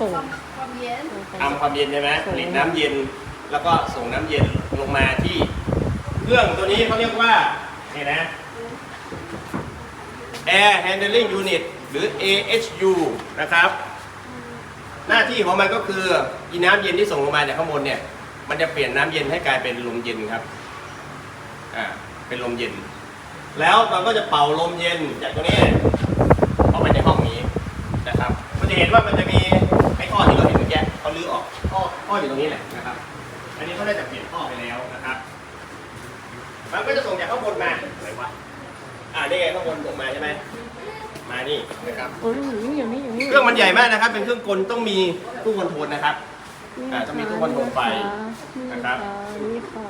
ส่ง ความเย็นทำความเย็นใช่ไหมผลิตน้ำเย็นแล้วก็ส่งน้ำเย็นลงมาที่เครื่องตัวนี้เขาเรียกว่านี่นะ Air Handling Unit หรือ AHU นะครับ หน้าที่ของมันก็คืออีน้ำเย็นที่ส่งลงมาจากข้างบนเนี่ย มันจะเปลี่ยนน้ำเย็นให้กลายเป็นลมเย็นครับอ่าเป็นลมเย็น แล้วมันก็จะเป่าลมเย็นจากตรงนี้เข้าไปในห้องนี้นะครับมันจะเห็นว่ามันจะมี อท่ออยู่ตรงนี้แหละนะครับ อันนี้เขาได้จะเปลี่ยนท่อไปแล้วนะครับ มันก็จะส่งจากข้างบนมาอะไรวะอ่านี่ไงข้างบนส่งมาใช่ไหมมานี่นะครับโอ้ยอยู่นี่อยู่นี่อยู่นี่เครื่องมันใหญ่มากนะครับ เป็นเครื่องกลต้องมีตู้คอนโทรลนะครับ อ่าต้องมีตู้คอนโทรลไฟนะครับ นี่ค่ะ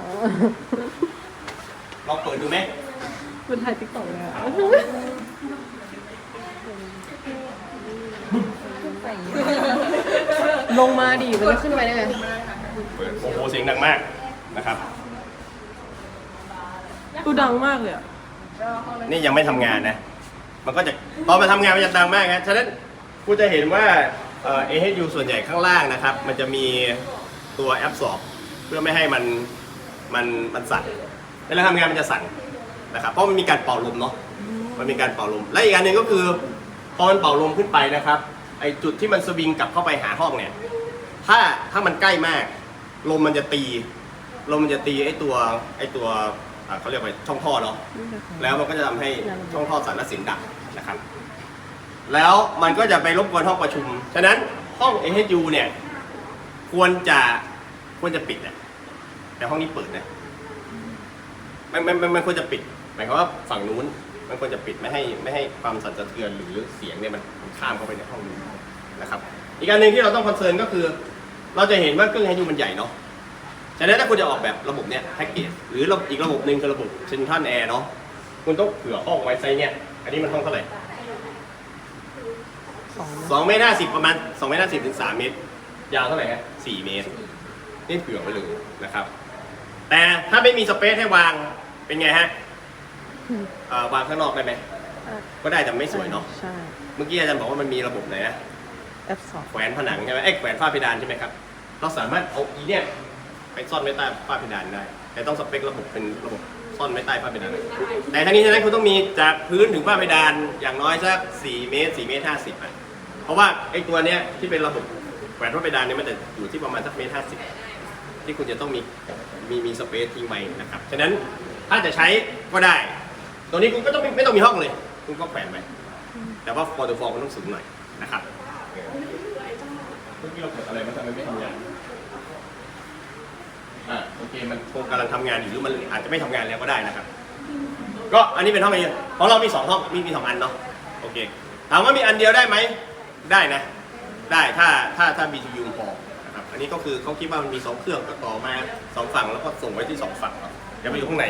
ลองเปิดดูไหมเป็นถ่ายติ๊กต็อกเลยอะ ลงมาดิมันจะขึ้นไปได้ไงเปิดโอ้โหเสียงดังมากนะครับ ดูดังมากเลยอะนี่ยังไม่ทำงานนะ มันก็จะตอนมาทำงานมันจะดังมากนะฉะนั้นกูจะเห็นว่าเอ่อ AHU ส่วนใหญ่ข้างล่างนะครับ มันจะมีตัวแอปสอบเพื่อไม่ให้มันมันมันสั่นเวลาทำงานมันจะสั่นนะครับ เพราะมันมีการเป่าลมเนาะมันมีการเป่าลม และอีกอันหนึ่งก็คือพอมันเป่าลมขึ้นไปนะครับไอจุดที่มันสวิงกลับเข้าไปหาห้องเนี่ย ถ้าถ้ามันใกล้มาก ลมมันจะตี ลมมันจะตีไอตัวไอตัวอ่าเขาเรียกว่าช่องท่อเนาะแล้วมันก็จะทำให้ช่องท่อสารสินดับนะครับ แล้วมันก็จะไปรบกวนห้องประชุม ฉะนั้นห้อง AHU เนี่ย ควรจะควรจะปิดนะแต่ห้องนี้เปิดนะมันมันมันมันควรจะปิดหมายความว่าฝั่งนู้น มันควรจะปิดไม่ให้ไม่ให้ความสั่นสะเทือนหรือเสียงเนี่ยมันมันข้ามเข้าไปในห้องนี้นะครับ อีกอันหนึ่งที่เราต้องคอนเซิร์นก็คือ เราจะเห็นว่าเครื่อง AHU มันใหญ่เนาะฉะนั้นถ้าคุณจะออกแบบระบบเนี้ยแพ็กเกจหรือระบบอีกระบบหนึ่งคือระบบเซนทรัลแอร์เนาะคุณต้องเผื่อห้องไว้ไซส์เนี่ยอันนี้มันห้องเท่าไหร่สองสองเมตรห้าสิบประมาณสองเมตรห้าสิบถึงสามเมตร ยาวเท่าไหร่ฮะสี่เมตร นี่เผื่อไว้เลยนะครับ แต่ถ้าไม่มีสเปซให้วางเป็นไงฮะเอ่อวางข้างนอกได้ไหมก็ได้แต่ไม่สวยเนาะใช่เมื่อกี้อาจารย์บอกว่ามันมีระบบไหนนะ แอปสองแขวนผนังใช่ไหมเอ้ยแขวนฝ้าเพดานใช่ไหมครับ เราสามารถเอาอีเนี่ยไปซ่อนไว้ใต้ฝ้าเพดานได้ แต่ต้องสเปคระบบเป็นระบบซ่อนไว้ใต้ฝ้าเพดาน แต่ทั้งนี้ทั้งนั้นคุณต้องมีจากพื้นถึงฝ้าเพดานอย่างน้อยสัก 4 เมตร 4 เมตร 50อะเพราะว่าไอ้ตัวเนี้ยที่เป็นระบบแขวนฝ้าเพดานเนี่ยมันจะอยู่ที่ประมาณสักเมตร50 ที่คุณจะต้องมีมีมีสเปซทิ้งไว้นะครับ ฉะนั้นถ้าจะใช้ก็ได้ ตัวนี้คุณก็ต้องไม่ไม่ต้องมีห้องเลย คุณก็แขวนไปแต่ว่าฟอร์ดฟอร์มันต้องสูงหน่อยนะครับ เมื่อกี้เรากดอะไรมันทำไมไม่ทำงาน อ่าโอเคมันคงกำลังทำงานอยู่หรือมันอาจจะไม่ทำงานแล้วก็ได้นะครับ ก็อันนี้เป็นห้องไอเดียของเรามีสองห้องมีมีสองอันเนาะโอเคถามว่ามีอันเดียวได้ไหมได้นะ ได้ถ้าถ้าถ้า BTU พอนะครับอันนี้ก็คือเขาคิดว่ามันมีสองเครื่องก็ต่อมาสองฝั่งแล้วก็ส่งไว้ที่สองฝั่งเนาะเดี๋ยวไปอยู่ข้างใน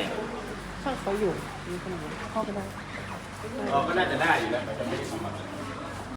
ช่างเขาอยู่มีคนอยู่เข้าไปได้เออก็น่าจะได้อยู่แล้วแต่จะไม่ได้ทำอะไร